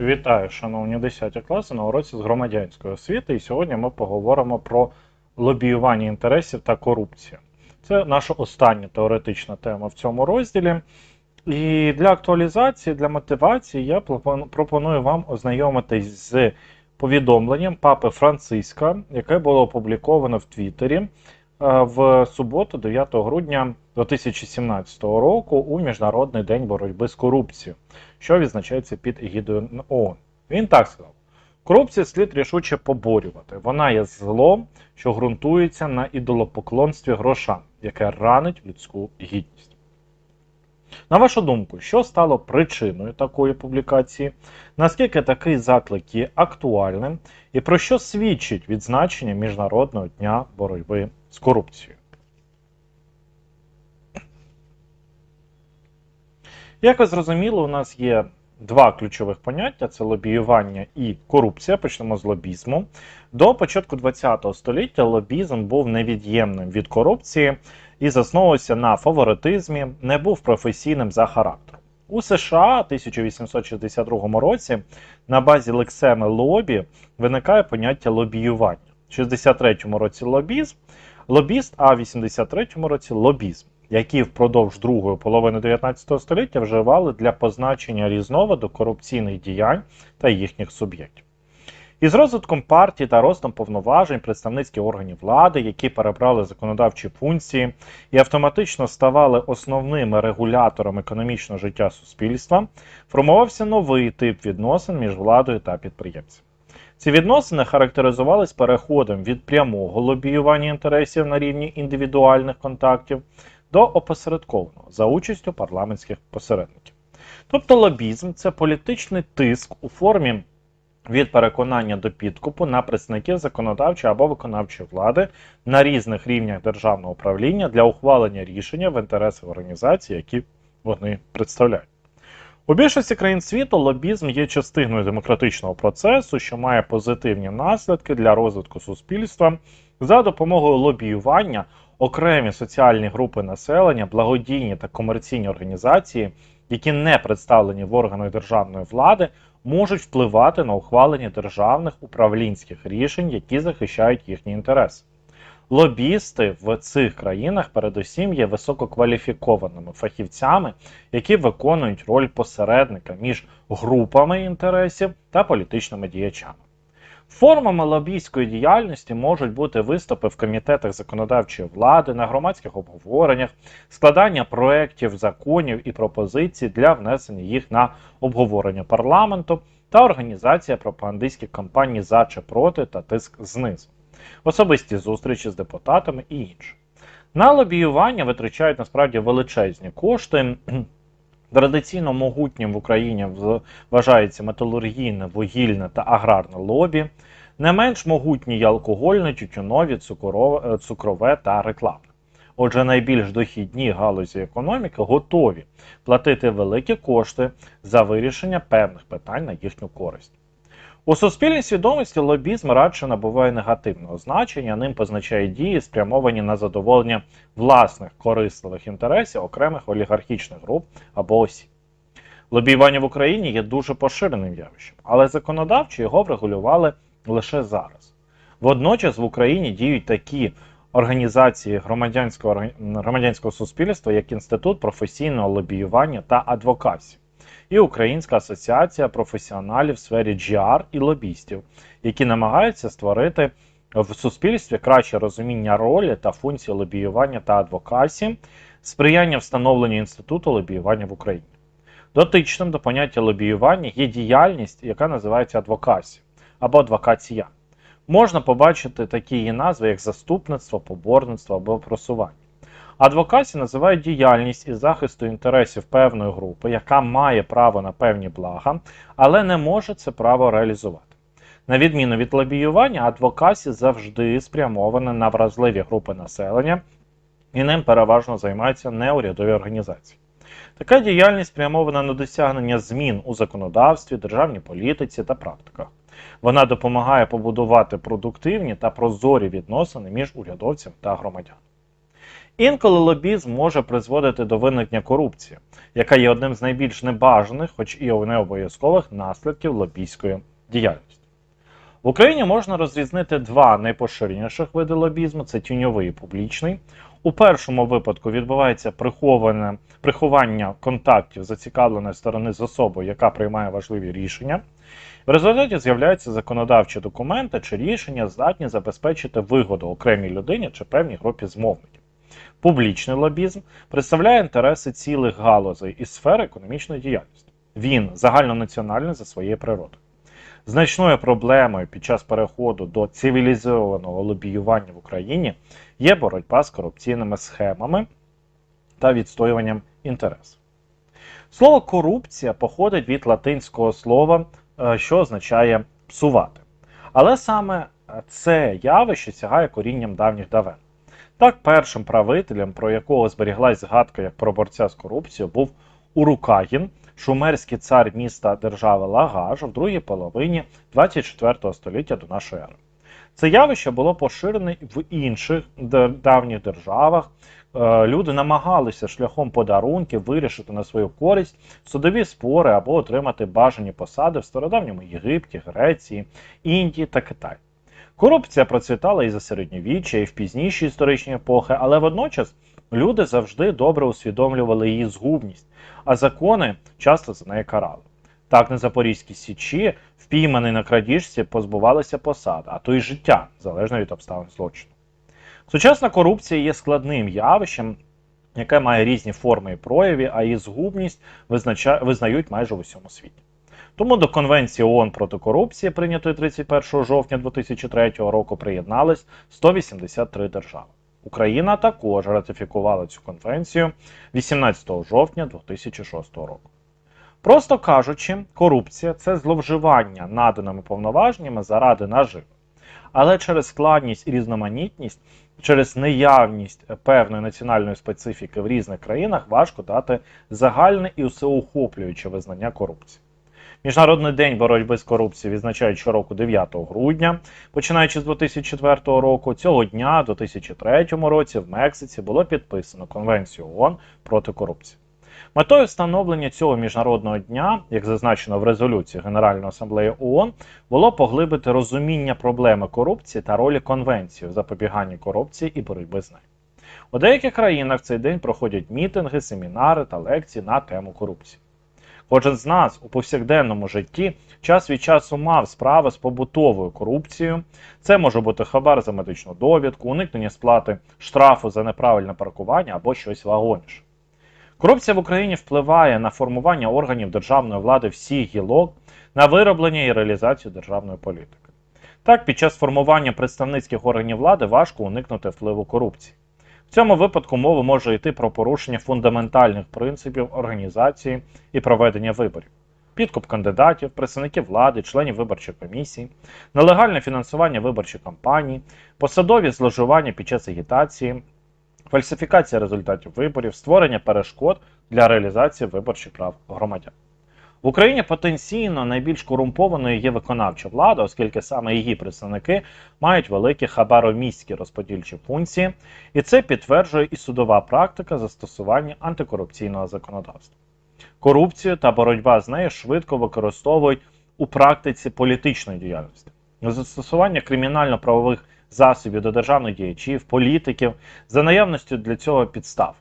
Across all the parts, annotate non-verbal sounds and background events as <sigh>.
Вітаю, шановні 10 класи на уроці з громадянської освіти. І сьогодні ми поговоримо про лобіювання інтересів та корупцію. Це наша остання теоретична тема в цьому розділі. І для актуалізації, для мотивації я пропоную вам ознайомитись з повідомленням папи Франциска, яке було опубліковано в Твіттері в суботу, 9 грудня 2017 року, у Міжнародний день боротьби з корупцією що відзначається під егідою ООН. Він так сказав: корупцію слід рішуче поборювати. Вона є злом, що ґрунтується на ідолопоклонстві грошам, яке ранить людську гідність. На вашу думку, що стало причиною такої публікації? Наскільки такий заклик є актуальним і про що свідчить відзначення Міжнародного дня боротьби з корупцією? Як ви зрозуміли, у нас є два ключових поняття: це лобіювання і корупція. Почнемо з лобізму. До початку ХХ століття лобізм був невід'ємним від корупції і засновувався на фаворитизмі, не був професійним за характером. У США в 1862 році на базі лексеми лобі виникає поняття лобіювання. В 63 році лобізм, лобіст, а в 83-му році лобізм які впродовж другої половини 19 століття вживали для позначення різновиду корупційних діянь та їхніх суб'єктів. Із розвитком партій та ростом повноважень представницьких органів влади, які перебрали законодавчі функції і автоматично ставали основними регулятором економічного життя суспільства, формувався новий тип відносин між владою та підприємцем. Ці відносини характеризувались переходом від прямого лобіювання інтересів на рівні індивідуальних контактів до опосередкованого за участю парламентських посередників. Тобто лобізм це політичний тиск у формі від переконання до підкупу на представників законодавчої або виконавчої влади на різних рівнях державного управління для ухвалення рішення в інтересах організацій, які вони представляють. У більшості країн світу лобізм є частиною демократичного процесу, що має позитивні наслідки для розвитку суспільства за допомогою лобіювання окремі соціальні групи населення, благодійні та комерційні організації, які не представлені в органах державної влади, можуть впливати на ухвалення державних управлінських рішень, які захищають їхні інтереси. Лобісти в цих країнах передусім є висококваліфікованими фахівцями, які виконують роль посередника між групами інтересів та політичними діячами. Формами лобійської діяльності можуть бути виступи в комітетах законодавчої влади, на громадських обговореннях, складання проєктів, законів і пропозицій для внесення їх на обговорення парламенту та організація пропагандистських кампаній за чи проти та тиск знизу, особисті зустрічі з депутатами і інше. На лобіювання витрачають насправді величезні кошти. <clears throat> Традиційно могутнім в Україні вважається металургійне, вугільне та аграрне лобі. Не менш могутні й алкогольне, тютюнові, цукрове, цукрове та рекламне. Отже, найбільш дохідні галузі економіки готові платити великі кошти за вирішення певних питань на їхню користь. У суспільній свідомості лобізм радше набуває негативного значення, ним позначає дії, спрямовані на задоволення власних корисливих інтересів окремих олігархічних груп або осіб. Лобіювання в Україні є дуже поширеним явищем, але законодавчо його врегулювали лише зараз. Водночас в Україні діють такі організації громадянського громадянського суспільства, як Інститут професійного лобіювання та адвокації і Українська асоціація професіоналів в сфері GR і лобістів, які намагаються створити в суспільстві краще розуміння ролі та функції лобіювання та адвокації, сприяння встановленню інституту лобіювання в Україні. Дотичним до поняття лобіювання є діяльність, яка називається адвокація або адвокація. Можна побачити такі її назви, як заступництво, поборництво або просування. Адвокація називають діяльність із захисту інтересів певної групи, яка має право на певні блага, але не може це право реалізувати. На відміну від лобіювання, адвокація завжди спрямована на вразливі групи населення, і ним переважно займаються неурядові організації. Така діяльність спрямована на досягнення змін у законодавстві, державній політиці та практиках. Вона допомагає побудувати продуктивні та прозорі відносини між урядовцем та громадянами. Інколи лобізм може призводити до виникнення корупції, яка є одним з найбільш небажаних, хоч і не обов'язкових наслідків лобійської діяльності. В Україні можна розрізнити два найпоширеніших види лобізму: це тіньовий і публічний. У першому випадку відбувається приховане приховання контактів зацікавленої сторони з особою, яка приймає важливі рішення. В результаті з'являються законодавчі документи чи рішення, здатні забезпечити вигоду окремій людині чи певній групі змовників. Публічний лобізм представляє інтереси цілих галузей і сфер економічної діяльності. Він загальнонаціональний за своєю природою. Значною проблемою під час переходу до цивілізованого лобіювання в Україні є боротьба з корупційними схемами та відстоюванням інтересів. Слово корупція походить від латинського слова, е, що означає псувати. Але саме це явище сягає корінням давніх давен. Так, першим правителем, про якого зберіглась згадка як про борця з корупцією, був Урукагін, шумерський цар міста держави Лагаж в другій половині 24 століття до нашої ери. Це явище було поширене в інших давніх державах. Е, Люди намагалися шляхом подарунків вирішити на свою користь судові спори або отримати бажані посади в стародавньому Єгипті, Греції, Індії та Китаї. Корупція процвітала і за середньовіччя, і в пізніші історичні епохи, але водночас люди завжди добре усвідомлювали її згубність, а закони часто за неї карали. Так на Запорізькій Січі впійманий на крадіжці позбувалися посад, а то й життя, залежно від обставин злочину. Сучасна корупція є складним явищем, яке має різні форми і прояви, а її згубність визнають майже в усьому світі. Тому до Конвенції ООН проти корупції, прийнятої 31 жовтня 2003 року, приєднались 183 держави. Україна також ратифікувала цю конвенцію 18 жовтня 2006 року. Просто кажучи, корупція це зловживання наданими повноваженнями заради наживи. Але через складність і різноманітність, через неявність певної національної специфіки в різних країнах важко дати загальне і всеохоплююче визнання корупції. Міжнародний день боротьби з корупцією відзначають щороку 9 грудня, починаючи з 2004 року. Цього дня, у 2003 році, в Мексиці було підписано Конвенцію ООН проти корупції. Метою встановлення цього міжнародного дня, як зазначено в резолюції Генеральної асамблеї ООН, було поглибити розуміння проблеми корупції та ролі конвенції в запобіганні корупції і боротьби з нею. У деяких країнах в цей день проходять мітинги, семінари та лекції на тему корупції. Кожен з нас у повсякденному житті час від часу мав справи з побутовою корупцією. Це може бути хабар за медичну довідку, уникнення сплати штрафу за неправильне паркування або щось вагоніше. Корупція в Україні впливає на формування органів державної влади всіх гілок, на вироблення і реалізацію державної політики. Так, під час формування представницьких органів влади важко уникнути впливу корупції. В цьому випадку мова може йти про порушення фундаментальних принципів організації і проведення виборів, підкуп кандидатів, представників влади, членів виборчих комісій, нелегальне фінансування виборчих кампаній, посадові зловживання під час агітації, фальсифікація результатів виборів, створення перешкод для реалізації виборчих прав громадян. В Україні потенційно найбільш корумпованою є виконавча влада, оскільки саме її представники мають великі хабаромістські розподільчі функції, і це підтверджує і судова практика застосування антикорупційного законодавства. Корупцію та боротьба з нею швидко використовують у практиці політичної діяльності. Застосування кримінально-правових засобів до державних діячів, політиків за наявністю для цього підстав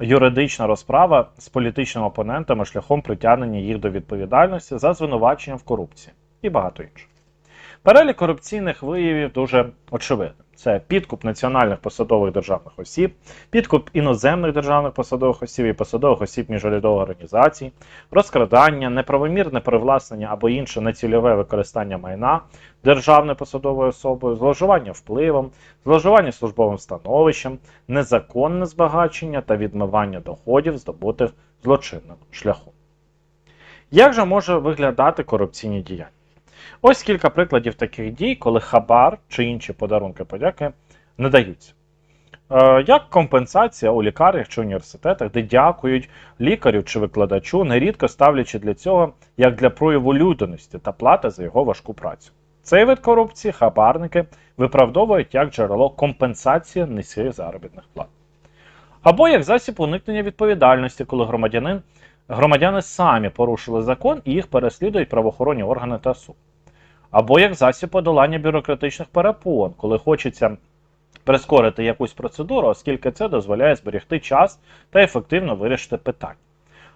юридична розправа з політичними опонентами шляхом притягнення їх до відповідальності за звинуваченням в корупції і багато інших. Перелік корупційних виявів дуже очевидний. Це підкуп національних посадових державних осіб, підкуп іноземних державних посадових осіб і посадових осіб міжурядових організацій, розкрадання, неправомірне привласнення або інше нецільове використання майна державною посадовою особою, зловживання впливом, зловживання службовим становищем, незаконне збагачення та відмивання доходів, здобутих злочинним шляхом. Як же може виглядати корупційні діяння? Ось кілька прикладів таких дій, коли хабар чи інші подарунки подяки не даються. Е, Як компенсація у лікарнях чи університетах, де дякують лікарю чи викладачу, нерідко ставлячи для цього як для прояву людяності та плати за його важку працю. Цей вид корупції хабарники виправдовують як джерело компенсації низьких заробітних плат. Або як засіб уникнення відповідальності, коли громадянин, громадяни самі порушили закон і їх переслідують правоохоронні органи та суд. Або як засіб подолання бюрократичних перепон, коли хочеться прискорити якусь процедуру, оскільки це дозволяє зберегти час та ефективно вирішити питання.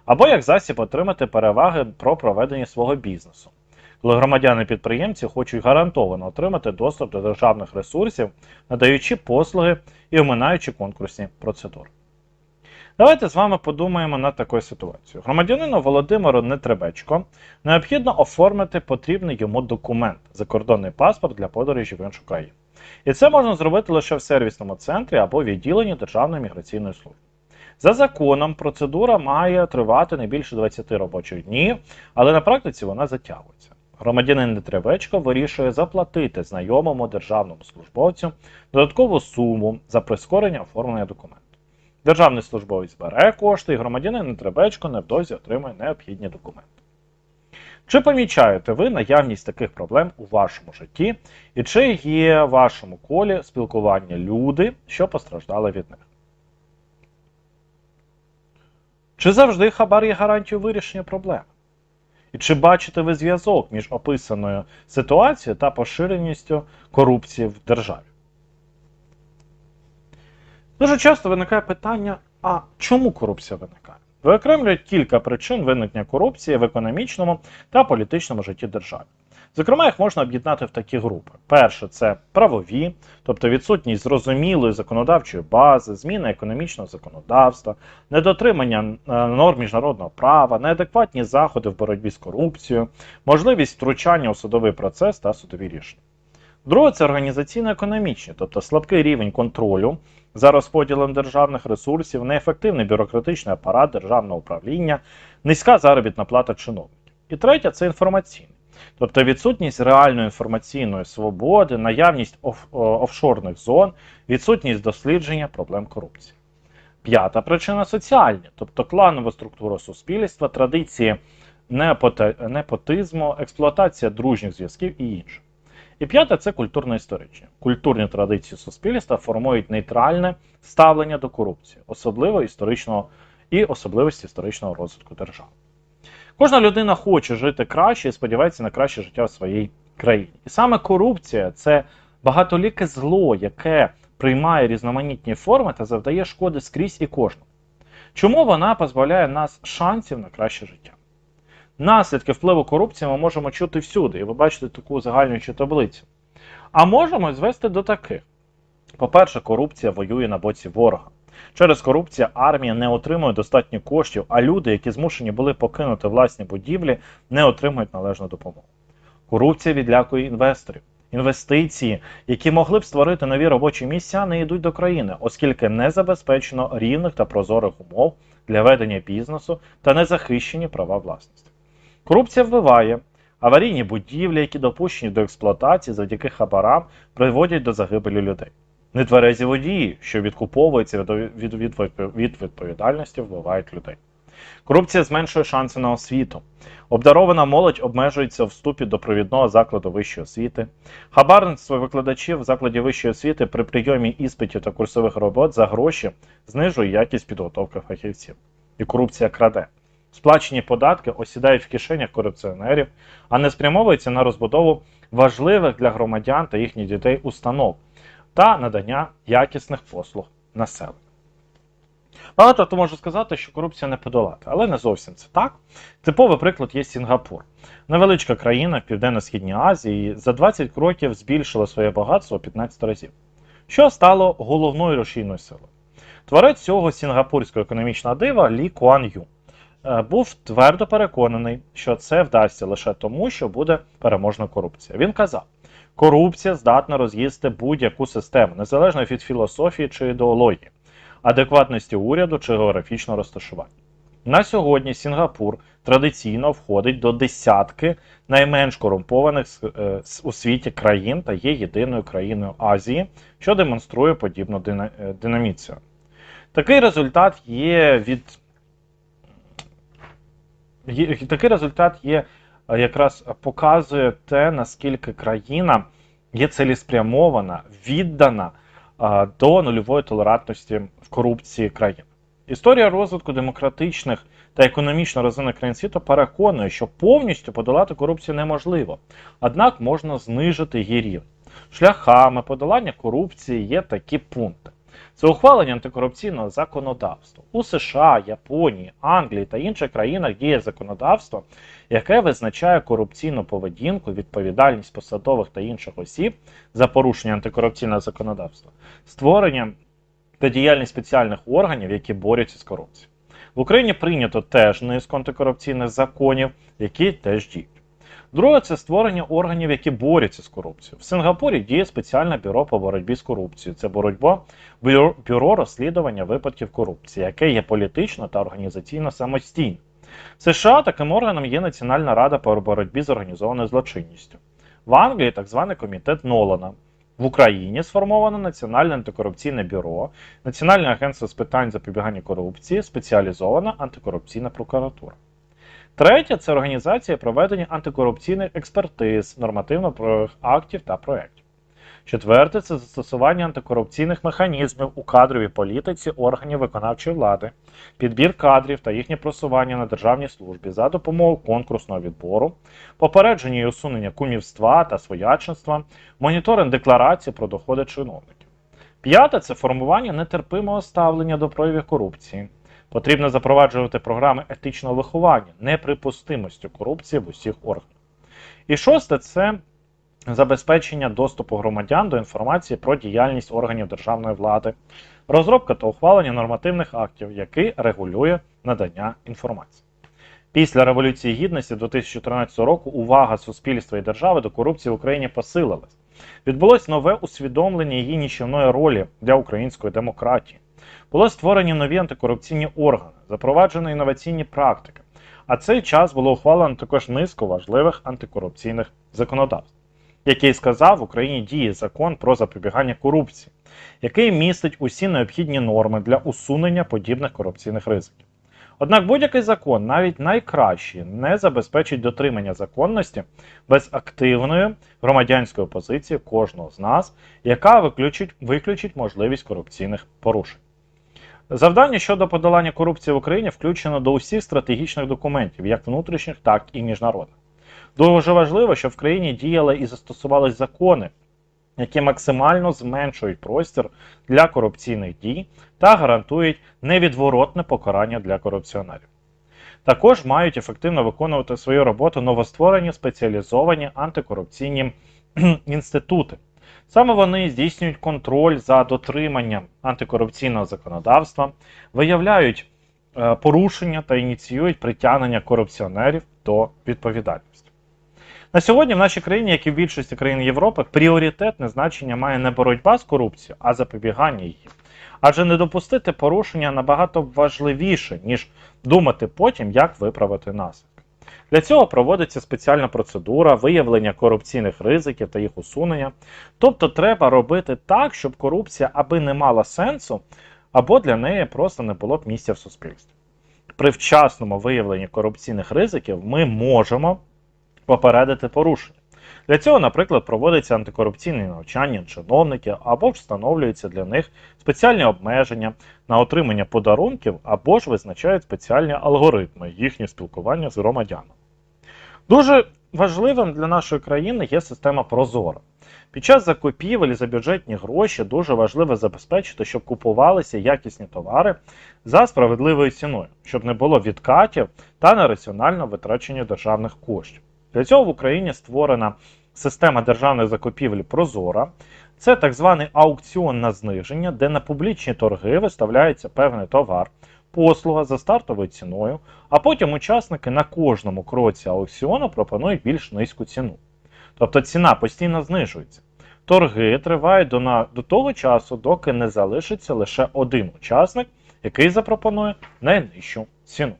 Або як засіб отримати переваги про проведення свого бізнесу, коли громадяни-підприємці хочуть гарантовано отримати доступ до державних ресурсів, надаючи послуги і оминаючи конкурсні процедури. Давайте з вами подумаємо над такою ситуацією. Громадянину Володимиру Нетребечко необхідно оформити потрібний йому документ закордонний паспорт для подорожі в іншу країну. І це можна зробити лише в сервісному центрі або відділенні Державної міграційної служби. За законом, процедура має тривати не більше 20 робочих днів, але на практиці вона затягується. Громадянин Нетребечко вирішує заплатити знайомому державному службовцю додаткову суму за прискорення оформлення документу. Державний службовець бере кошти, і громадянин Нетребечко невдовзі отримує необхідні документи. Чи помічаєте ви наявність таких проблем у вашому житті, і чи є в вашому колі спілкування люди, що постраждали від них? Чи завжди хабар є гарантією вирішення проблеми? І чи бачите ви зв'язок між описаною ситуацією та поширеністю корупції в державі? Дуже часто виникає питання: а чому корупція виникає? Виокремлюють кілька причин виникнення корупції в економічному та політичному житті держави. Зокрема, їх можна об'єднати в такі групи: перше це правові, тобто відсутність зрозумілої законодавчої бази, зміна економічного законодавства, недотримання е, норм міжнародного права, неадекватні заходи в боротьбі з корупцією, можливість втручання у судовий процес та судові рішення. Друге це організаційно-економічні, тобто слабкий рівень контролю за розподілом державних ресурсів, неефективний бюрократичний апарат державного управління, низька заробітна плата чиновників. І третє це інформаційний. Тобто відсутність реальної інформаційної свободи, наявність оф- офшорних зон, відсутність дослідження проблем корупції. П'ята причина соціальні, тобто кланова структура суспільства, традиції непотизму, експлуатація дружніх зв'язків і інше. І п'яте це культурно-історичне. Культурні традиції суспільства формують нейтральне ставлення до корупції, особливо історичного і особливості історичного розвитку держави. Кожна людина хоче жити краще і сподівається на краще життя в своїй країні. І саме корупція це багатоліке зло, яке приймає різноманітні форми та завдає шкоди скрізь і кожному. Чому вона позбавляє нас шансів на краще життя? Наслідки впливу корупції ми можемо чути всюди, і ви бачите таку загальнюючу таблицю. А можемо звести до таких: по-перше, корупція воює на боці ворога. Через корупцію армія не отримує достатньо коштів, а люди, які змушені були покинути власні будівлі, не отримують належну допомогу. Корупція відлякує інвесторів. Інвестиції, які могли б створити нові робочі місця, не йдуть до країни, оскільки не забезпечено рівних та прозорих умов для ведення бізнесу та не захищені права власності. Корупція вбиває. Аварійні будівлі, які допущені до експлуатації завдяки хабарам, приводять до загибелі людей. Нетверезі водії, що відкуповуються від, від, від, від відповідальності, вбивають людей. Корупція зменшує шанси на освіту. Обдарована молодь обмежується в вступі до провідного закладу вищої освіти. Хабарництво викладачів в закладі вищої освіти при прийомі іспитів та курсових робот за гроші знижує якість підготовки фахівців. І корупція краде. Сплачені податки осідають в кишенях корупціонерів, а не спрямовуються на розбудову важливих для громадян та їхніх дітей установ та надання якісних послуг населенню. Багато хто може сказати, що корупція не подолати, але не зовсім це так. Типовий приклад є Сінгапур. Невеличка країна в Південно-Східній Азії за 20 років збільшила своє багатство у 15 разів, що стало головною рушійною силою. Творець цього сінгапурського економічного дива Лі Куан Ю був твердо переконаний, що це вдасться лише тому, що буде переможна корупція. Він казав: корупція здатна роз'їсти будь-яку систему, незалежно від філософії чи ідеології, адекватності уряду чи географічного розташування. На сьогодні Сінгапур традиційно входить до десятки найменш корумпованих е, у світі країн та є єдиною країною Азії, що демонструє подібну е, динаміцію. Такий результат є від такий результат є е, якраз показує те, наскільки країна є цілеспрямована, віддана до нульової толерантності в корупції країн. Історія розвитку демократичних та економічно розвинених країн світу переконує, що повністю подолати корупцію неможливо, однак можна знижити її рівень. Шляхами подолання корупції є такі пункти. Це ухвалення антикорупційного законодавства. У США, Японії, Англії та інших країнах діє законодавство, яке визначає корупційну поведінку, відповідальність посадових та інших осіб за порушення антикорупційного законодавства, створення та діяльність спеціальних органів, які борються з корупцією. В Україні прийнято теж низку антикорупційних законів, які теж діють. Друге це створення органів, які борються з корупцією. В Сингапурі діє спеціальне бюро по боротьбі з корупцією. Це боротьба бюро, розслідування випадків корупції, яке є політично та організаційно самостійне. В США таким органом є Національна рада по боротьбі з організованою злочинністю. В Англії так званий комітет Нолана. В Україні сформовано Національне антикорупційне бюро, Національне агентство з питань запобігання корупції, спеціалізована антикорупційна прокуратура. Третє це організація проведення антикорупційних експертиз, нормативно-правових актів та проєктів. Четверте це застосування антикорупційних механізмів у кадровій політиці органів виконавчої влади, підбір кадрів та їхнє просування на державній службі за допомогою конкурсного відбору, попередження і усунення кумівства та своячинства, моніторинг декларацій про доходи чиновників. П'яте це формування нетерпимого ставлення до проявів корупції. Потрібно запроваджувати програми етичного виховання, неприпустимості корупції в усіх органах. І шосте це забезпечення доступу громадян до інформації про діяльність органів державної влади, розробка та ухвалення нормативних актів, які регулює надання інформації. Після Революції Гідності 2014 року увага суспільства і держави до корупції в Україні посилилась. Відбулось нове усвідомлення її нічівної ролі для української демократії. Були створені нові антикорупційні органи, запроваджені інноваційні практики. А цей час було ухвалено також низку важливих антикорупційних законодавств. Який сказав, в Україні діє закон про запобігання корупції, який містить усі необхідні норми для усунення подібних корупційних ризиків. Однак будь-який закон, навіть найкращий, не забезпечить дотримання законності без активної громадянської позиції кожного з нас, яка виключить, виключить можливість корупційних порушень. Завдання щодо подолання корупції в Україні включено до усіх стратегічних документів, як внутрішніх, так і міжнародних. Дуже важливо, щоб в країні діяли і застосувались закони, які максимально зменшують простір для корупційних дій та гарантують невідворотне покарання для корупціонерів. Також мають ефективно виконувати свою роботу новостворені спеціалізовані антикорупційні <clears throat> інститути. Саме вони здійснюють контроль за дотриманням антикорупційного законодавства, виявляють е, порушення та ініціюють притягнення корупціонерів до відповідальності. На сьогодні в нашій країні, як і в більшості країн Європи, пріоритетне значення має не боротьба з корупцією, а запобігання її. Адже не допустити порушення набагато важливіше, ніж думати потім, як виправити наслідки. Для цього проводиться спеціальна процедура виявлення корупційних ризиків та їх усунення. Тобто треба робити так, щоб корупція аби не мала сенсу, або для неї просто не було б місця в суспільстві. При вчасному виявленні корупційних ризиків ми можемо попередити порушення. Для цього, наприклад, проводиться антикорупційне навчання чиновників або ж встановлюються для них спеціальні обмеження на отримання подарунків, або ж визначають спеціальні алгоритми їхнє спілкування з громадянами. Дуже важливим для нашої країни є система Прозора. Під час закупівель за бюджетні гроші дуже важливо забезпечити, щоб купувалися якісні товари за справедливою ціною, щоб не було відкатів та нераціонального витрачення державних коштів. Для цього в Україні створена система державних закупівель Прозора. Це так званий аукціон на зниження, де на публічні торги виставляється певний товар, послуга за стартовою ціною, а потім учасники на кожному кроці аукціону пропонують більш низьку ціну. Тобто ціна постійно знижується. Торги тривають до, на, до того часу, доки не залишиться лише один учасник, який запропонує найнижчу ціну.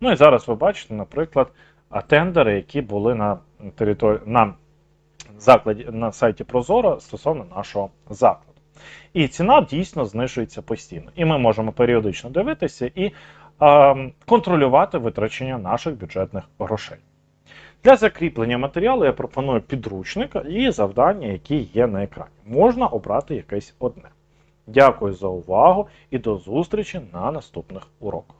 Ну і зараз ви бачите, наприклад, тендери, які були на території на закладі на сайті Прозоро стосовно нашого закладу. І ціна дійсно знижується постійно. І ми можемо періодично дивитися і е, контролювати витрачення наших бюджетних грошей. Для закріплення матеріалу я пропоную підручник і завдання, які є на екрані. Можна обрати якесь одне. Дякую за увагу і до зустрічі на наступних уроках.